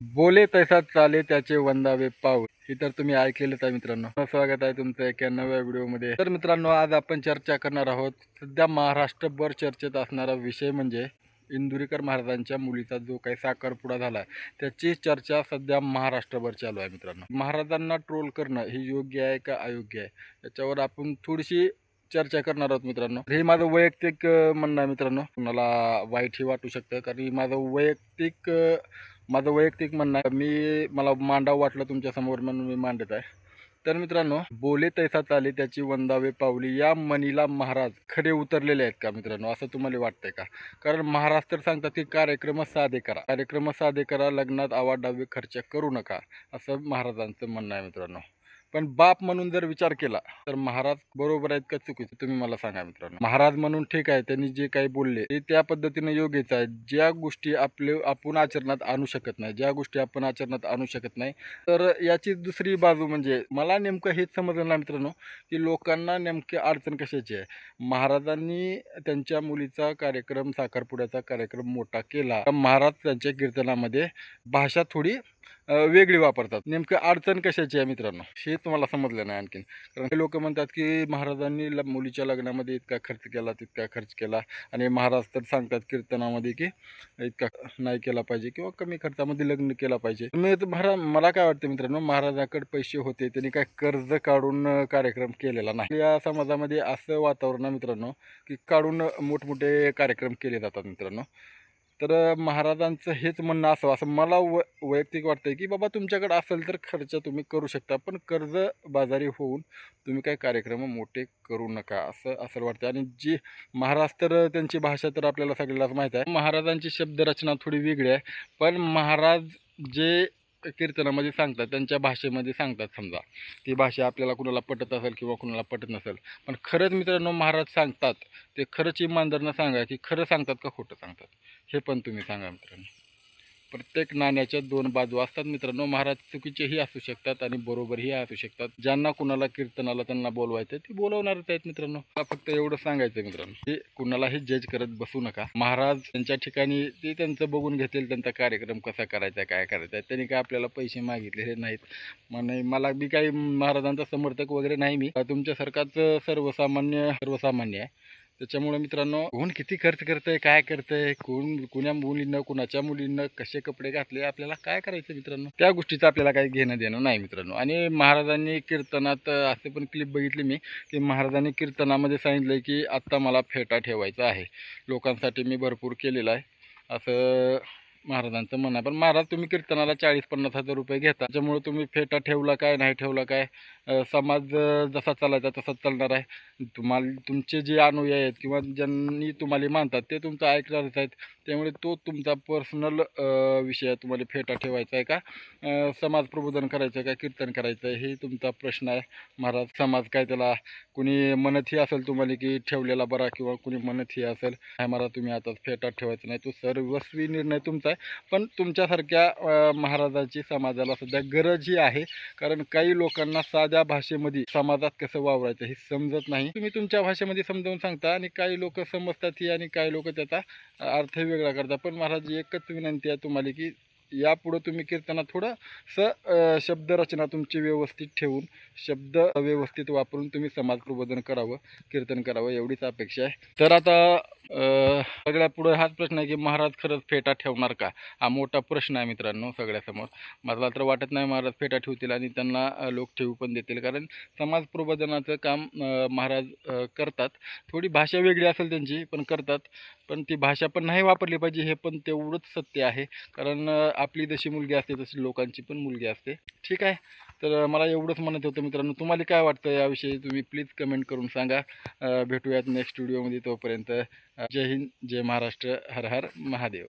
बोले तैसा चाले त्याचे वंदावे पाऊल. हे तर तुम्ही ऐकलेलंच आहे मित्रांनो. स्वागत आहे तुमचं एका नव्या व्हिडिओमध्ये. तर मित्रांनो आज आपण चर्चा करणार आहोत सध्या महाराष्ट्रभर चर्चेत असणारा विषय म्हणजे इंदुरीकर महाराजांच्या मुलीचा जो काही साखरपुडा झाला त्याची चर्चा सध्या महाराष्ट्रभर चालू आहे मित्रांनो. महाराजांना ट्रोल करणं हे योग्य आहे का अयोग्य आहे? याच्यावर आपण थोडीशी चर्चा करणार आहोत मित्रांनो. हे माझं वैयक्तिक म्हणणं आहे मित्रांनो. कुणाला वाईटही वाटू शकतं कारण हे माझं वैयक्तिक माझं वैयक्तिक म्हणणं आहे मी मला मांडावं वाटलं तुमच्यासमोर म्हणून मी मांडत आहे. तर मित्रांनो बोले तैसा चाले त्याची वंदावे पावली. या मनीला महाराज खरे उतरलेले आहेत का मित्रांनो? असं तुम्हाला वाटतंय का? कारण महाराज तर सांगतात की कार्यक्रम साधे करा. कार्यक्रम साधे करा लग्नात आवाडावे खर्च करू नका. असं महाराजांचं म्हणणं आहे मित्रांनो. पण बाप म्हणून जर विचार केला तर महाराज बरोबर आहेत का चुकीचं? तुम्ही मला सांगा मित्रांनो. महाराज म्हणून ठीक आहे त्यांनी जे काही बोलले ते त्या पद्धतीने योग्यच आहे. ज्या गोष्टी आपले आपण आचरणात आणू शकत नाही ज्या गोष्टी आपण आचरणात आणू शकत नाही तर याची दुसरी बाजू म्हणजे मला नेमकं हेच समजलं ना मित्रांनो की लोकांना नेमकी अडचण कशाची आहे? महाराजांनी त्यांच्या मुलीचा कार्यक्रम साखरपुड्याचा कार्यक्रम मोठा केला. महाराज त्यांच्या कीर्तनामध्ये भाषा थोडी वेगळी वापरतात. नेमकं अडचण कशाची आहे मित्रांनो? हे तुम्हाला समजलं नाही आणखीन. कारण लोक म्हणतात की महाराजांनी ल मुलीच्या लग्नामध्ये इतका खर्च केला तितका खर्च केला. आणि महाराज तर सांगतात कीर्तनामध्ये की इतका नाही केला पाहिजे किंवा कमी खर्चामध्ये लग्न केला पाहिजे. मी तर महाराज मला काय वाटतं मित्रांनो महाराजाकडे पैसे होते त्यांनी काय कर्ज काढून कार्यक्रम केलेला नाही. या समाजामध्ये असं वातावरण आहे मित्रांनो की काढून मोठमोठे कार्यक्रम केले जातात मित्रांनो. तर महाराजांचं हेच म्हणणं असं असं मला व वैयक्तिक वाटतं की बाबा तुमच्याकडे असेल तर खर्च तुम्ही करू शकता पण कर्ज बाजारी होऊन तुम्ही काही कार्यक्रम मोठे करू नका असं असं वाटतं आणि जी महाराज तर त्यांची भाषा तर आपल्याला सगळ्यालाच माहीत आहे. महाराजांची शब्दरचना थोडी वेगळी आहे पण महाराज जे कीर्तनामध्ये सांगतात त्यांच्या भाषेमध्ये सांगतात समजा ती भाषा आपल्याला कुणाला पटत असेल किंवा कुणाला पटत नसेल. पण खरंच मित्रांनो महाराज सांगतात ते खरंच इमानदारनं सांगा की खरं सांगतात का खोटं सांगतात? हे पण तुम्ही सांगा मित्रांनो. प्रत्येक नाण्याच्या दोन बाजू असतात मित्रांनो. महाराज चुकीचेही असू शकतात आणि बरोबरही असू शकतात. ज्यांना कुणाला कीर्तनाला त्यांना बोलवायचं ते बोलवणारच आहेत मित्रांनो. मला फक्त एवढं सांगायचं मित्रांनो ते कुणालाही जज करत बसू नका. महाराज त्यांच्या ठिकाणी ते त्यांचं बघून घेतील त्यांचा कार्यक्रम कसा करायचा काय करायचा. आहे त्यांनी काय आपल्याला पैसे मागितलेले नाहीत. म्हणे मला बी काही महाराजांचा समर्थक वगैरे नाही मी. तुमच्यासारखाच सर्वसामान्य सर्वसामान्य आहे. त्याच्यामुळे मित्रांनो कोण किती खर्च करतंय काय करतंय कोण कुण्या मुलींना कुणाच्या मुलींना कसे कपडे घातले आपल्याला काय करायचं मित्रांनो? त्या गोष्टीचं आपल्याला काही घेणं देणं नाही मित्रांनो. आणि महाराजांनी कीर्तनात असे पण क्लिप बघितली मी की महाराजांनी कीर्तनामध्ये सांगितलं की आत्ता मला फेटा ठेवायचा आहे. लोकांसाठी मी भरपूर केलेला आहे. असं महाराजांचं म्हणणं आहे. पण महाराज तुम्ही कीर्तनाला चाळीस पन्नास हजार रुपये घेता. त्याच्यामुळे तुम्ही फेटा ठेवला काय नाही ठेवला काय? समाज जसा चालायचा तसाच चालणार आहे. तुम्हाला तुमचे जे अनुयायी आहेत किंवा ज्यांनी तुम्हाला मानतात ते तुमचं ऐकणारच आहेत. त्यामुळे तो तुमचा पर्सनल विषय आहे तुम्हाला फेटा ठेवायचा आहे का? समाज प्रबोधन करायचं आहे का? कीर्तन करायचं आहे? हे तुमचा प्रश्न आहे. महाराज समाज काय त्याला कुणी मनतही असेल तुम्हाला की ठेवलेला बरा किंवा कुणी मनतही असेल हा महाराज तुम्ही आता फेटा ठेवायचा नाही. तो सर्वस्वी निर्णय तुमचा आहे. पण तुमच्यासारख्या महाराजाची समाजाला सध्या गरजही आहे. कारण काही लोकांना साध्या भाषेमध्ये समाजात कसं वावरायचं हे समजत नाही. तुम्ही तुमच्या भाषेमध्ये समजावून सांगता आणि काही लोक समजतात ही आणि काही लोक त्याचा अर्थ वेगळा करतात. पण महाराज एकच विनंती आहे तुम्हाला की यापुढं तुम्ही कीर्तनात थोडं स शब्दरचना तुमची व्यवस्थित ठेवून शब्द व्यवस्थित वापरून तुम्ही समाज प्रबोधन करावं कीर्तन करावं एवढीच अपेक्षा आहे. तर आता सगळ्या पुढं हाच प्रश्न आहे की महाराज खरंच फेटा ठेवणार का? हा मोठा प्रश्न आहे मित्रांनो सगळ्यासमोर. मला तर वाटत नाही महाराज फेटा ठेवतील आणि त्यांना लोक ठेवू पण देतील. कारण समाज प्रबोधनाचं काम महाराज करतात. थोडी भाषा वेगळी असेल त्यांची पण करतात. पण ती भाषा पण नाही वापरली पाहिजे हे पण तेवढंच सत्य आहे. कारण आपली जशी मुलगी असते तशी लोकांची पण मुलगी असते. ठीक आहे. तर मला एवढंच म्हणत होतं मित्रांनो तुम्हाला काय वाटतं याविषयी? तुम्ही प्लीज कमेंट करून सांगा. भेटूयात नेक्स्ट व्हिडिओमध्ये तोपर्यंत. जय हिंद जय महाराष्ट्र हर हर महादेव.